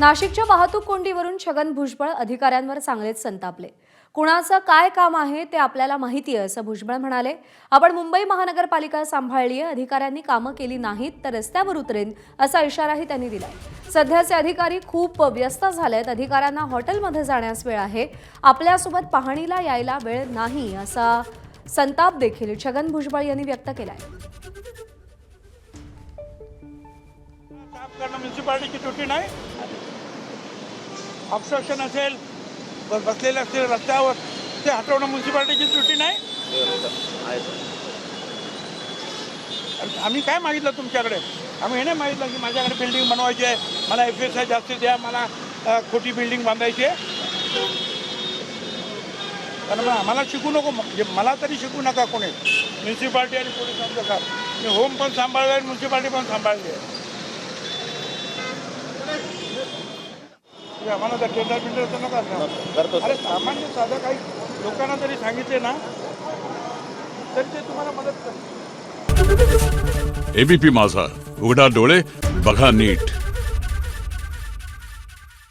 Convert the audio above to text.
नाशिकच्या वाहतूक कोंडीवरून छगन भुजबळ अधिकाऱ्यांवर चांगलेच संतापले. कुणाचं काय काम आहे ते आपल्याला माहिती आहे असं भुजबळ म्हणाले. आपण मुंबई महानगरपालिका सांभाळली आहे अधिकाऱ्यांनी कामं केली नाहीत तर रस्त्यावर उतरेन असा इशाराही त्यांनी दिला सध्याचे अधिकारी खूप व्यस्त झालेत. अधिकाऱ्यांना हॉटेलमध्ये जाण्यास वेळ आहे. आपल्यासोबत पाहणीला यायला वेळ नाही असा संताप देखील छगन भुजबळ यांनी व्यक्त केलाय. आहे करणं ड्युटी नाही. ऑब्स्ट्रक्शन असेल ब- बसलेले असतील रस्त्यावर ते हटवणं म्युन्सिपाल्टीची त्रुटी नाही? आणि आम्ही काय मागितलं तुमच्याकडे? आम्ही हे नाही मागितलं की माझ्याकडे बिल्डिंग बनवायची आहे मला एफ एस आय जास्त द्या मला खोटी बिल्डिंग बांधायची आहे. कारण आम्हाला शिकू नको म्हणजे मला तरी शिकू नका कोणी. म्युन्सिपाल्टी आणि पोलिसांचं काम. मी होम पण सांभाळलं आहे म्युन्सिपाल्टी पण सांभाळली आहे. आम्हाला तर टेंडर बिंडरचं नका करतो अरे सामान्य साधं काही लोकांना तरी सांगितले ना तरी ते तुम्हाला मदत करतील. एबीपी माझा. उघडा डोळे बघा नीट.